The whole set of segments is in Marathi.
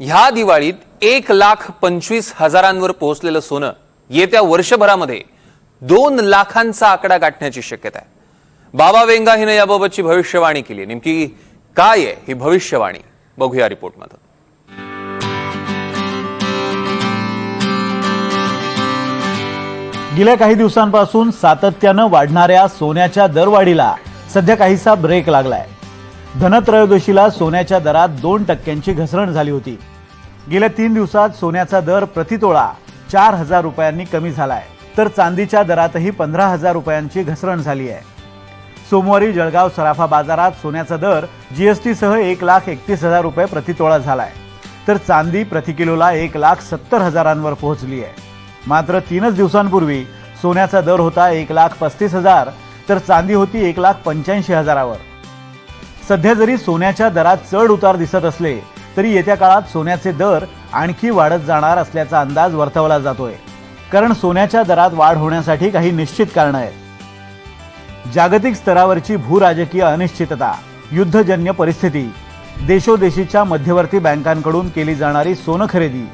ह्या दिवाळीत एक लाख पंचवीस हजारांवर पोहोचलेलं सोनं येत्या वर्षभरामध्ये दोन लाखांचा आकडा गाठण्याची शक्यता आहे. बाबा वेंगा हिनं याबाबतची भविष्यवाणी केली नेमकी काय आहे ही भविष्यवाणी? बघूया रिपोर्टमध्ये गेल्या काही दिवसांपासून सातत्यानं वाढणाऱ्या सोन्याच्या दरवाढीला सध्या काहीसा ब्रेक लागलाय. धनत्रयोदशीला सोन्याच्या दरात दोन टक्क्यांची घसरण झाली होती. गेल्या तीन दिवसात सोन्याचा दर प्रतितोळा चार हजार रुपयांनी कमी झालाय. तर चांदीच्या दरातही पंधरा हजार रुपयांची घसरण झाली आहे. सोमवारी जळगाव सराफा बाजारात सोन्याचा दर जीएसटी सह एक लाख एकतीस हजार रुपये प्रतितोळा झालाय. तर चांदी प्रति किलोला एक लाख सत्तर हजारांवर पोहोचली आहे. मात्र तीनच दिवसांपूर्वी सोन्याचा दर होता एक लाख पस्तीस हजार तर चांदी होती एक लाख पंच्याऐंशी हजारावर. सध्या जरी सोन्याच्या दरात चढ उतार दिसत असले तरी येत्या काळात सोन्याचे दर आणखी वाढत जाणार असल्याचा अंदाज वर्तवला जातोय. कारण सोन्याच्या दरात वाढ होण्यासाठी काही निश्चित कारणं आहेत. जागतिक स्तरावरची भूराजकीय अनिश्चितता युद्धजन्य परिस्थिती देशोदेशीच्या मध्यवर्ती बँकांकडून केली जाणारी सोनं खरेदी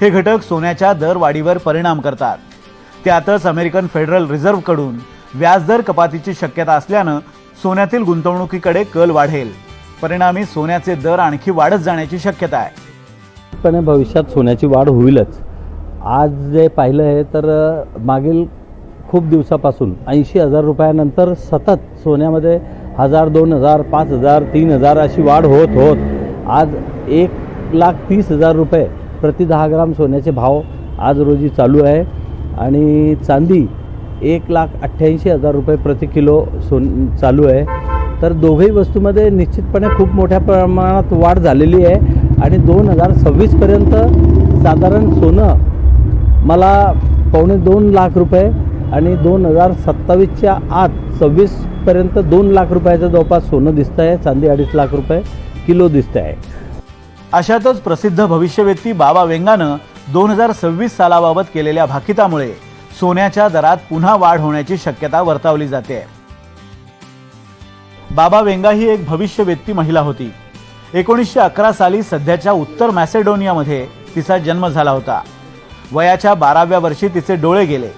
हे घटक सोन्याच्या दरवाढीवर परिणाम करतात. त्यातच अमेरिकन फेडरल रिझर्व्हकडून व्याजदर कपातीची शक्यता असल्यानं सोन्यातील गुंतवणुकीकडे कल वाढेल. परिणामी सोन्याचे दर आणखी वाढत जाण्याची शक्यता आहे. पण भविष्यात सोन्याची वाढ होईलच. आज जे पाहिलं आहे तर मागील खूप दिवसापासून ऐंशी हजार रुपयानंतर सतत सोन्यामध्ये हजार दोन हजार पाच हजार तीन हजार अशी वाढ होत होत. आज एक लाख तीस हजार रुपये प्रति दहा ग्राम सोन्याचे भाव आज रोजी चालू आहे. आणि चांदी एक लाख अठ्ठ्याऐंशी हजार रुपये प्रति किलो सोन चालू आहे. तर दोघेही वस्तूमध्ये निश्चितपणे खूप मोठ्या प्रमाणात वाढ झालेली आहे. आणि दोन हजार सव्वीसपर्यंत साधारण सोनं मला पावणे दोन लाख रुपये आणि दोन हजार सत्तावीसच्या आत सव्वीसपर्यंत दोन लाख रुपयाचं जवळपास सोनं दिसतं आहे चांदी अडीच लाख रुपये किलो दिसतं आहे अशातच प्रसिद्ध भविष्यवेत्ती बाबा वेंगानं दोन हजार सव्वीस सालाबाबत केलेल्या भाकितामुळे सोन्याच्या दरात पुन्हा वाढ होण्याची शक्यता वर्तवली जाते. बाबा वेंगा ही एक भविष्यवेत्ती महिला होती. एकोणीसशे अकरा साली सध्याच्या उत्तर मॅसेडोनियामध्ये तिचा जन्म झाला होता. वयाच्या बाराव्या वर्षी तिचे डोळे गेले.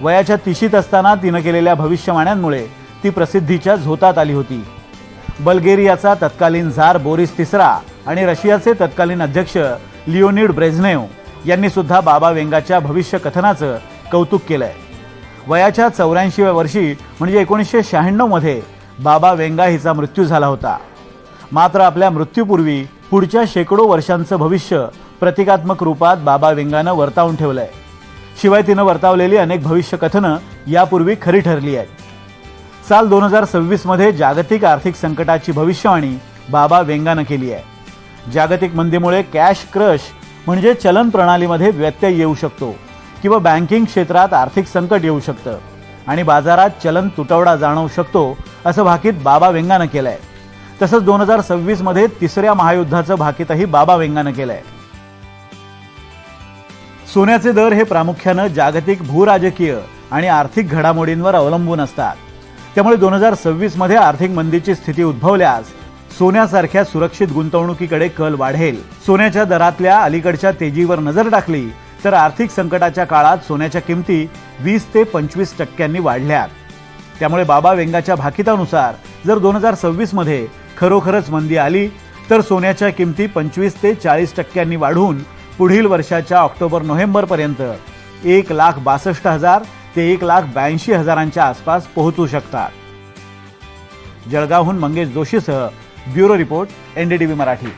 वयाच्या तिशीत असताना तिनं केलेल्या भविष्यवाण्यांमुळे ती प्रसिद्धीच्या झोतात आली होती. बल्गेरियाचा तत्कालीन झार बोरिस तिसरा आणि रशियाचे तत्कालीन अध्यक्ष लिओनिड ब्रेझनेव यांनी सुद्धा बाबा वेंगाच्या भविष्य कथनाचं कौतुक केलं आहे वयाच्या चौऱ्याऐंशीव्या वर्षी म्हणजे एकोणीसशे शहाण्णवमध्ये बाबा वेंगा हिचा मृत्यू झाला होता. मात्र आपल्या मृत्यूपूर्वी पुढच्या शेकडो वर्षांचं भविष्य प्रतिकात्मक रूपात बाबा वेंगानं वर्तावून ठेवलंय. शिवाय तिनं वर्तावलेली अनेक भविष्य कथनं यापूर्वी खरी ठरली आहेत. साल दोन हजार सव्वीसमध्ये जागतिक आर्थिक संकटाची भविष्यवाणी बाबा वेंगानं केली आहे. जागतिक मंदीमुळे कॅश क्रश म्हणजे चलन प्रणालीमध्ये व्यत्यय येऊ शकतो. किंवा बँकिंग क्षेत्रात आर्थिक संकट येऊ शकतं आणि बाजारात चलन तुटवडा जाणवू शकतो असं भाकीत बाबा वेंगानं केलंय. तसंच दोन हजार सव्वीसमध्ये तिसऱ्या महायुद्धाचं भाकीतही बाबा वेंगानं केलंय. सोन्याचे दर हे प्रामुख्यानं जागतिक भूराजकीय आणि आर्थिक घडामोडींवर अवलंबून असतात. त्यामुळे दोन हजार सव्वीसमध्ये आर्थिक मंदीची स्थिती उद्भवल्यास सोन्यासारख्या सुरक्षित गुंतवणुकीकडे कल वाढेल. सोन्याच्या दरातल्या अलीकडच्या तेजीवर नजर टाकली तर आर्थिक संकटाच्या काळात सोन्याच्या किमती वीस ते पंचवीस टक्क्यांनी वाढल्यात त्यामुळे बाबा वेंगाच्या भाकितानुसार जर दोन हजार सव्वीसमध्ये खरोखरच मंदी आली तर सोन्याच्या किमती पंचवीस ते चाळीस टक्क्यांनी वाढून पुढील वर्षाच्या ऑक्टोबर नोव्हेंबरपर्यंत एक लाख बासष्ट हजार ते एक लाख ब्याऐंशी हजारांच्या आसपास पोहोचू शकतात. जळगावहून मंगेश जोशीसह ब्युरो रिपोर्ट एनडीटीव्ही मराठी.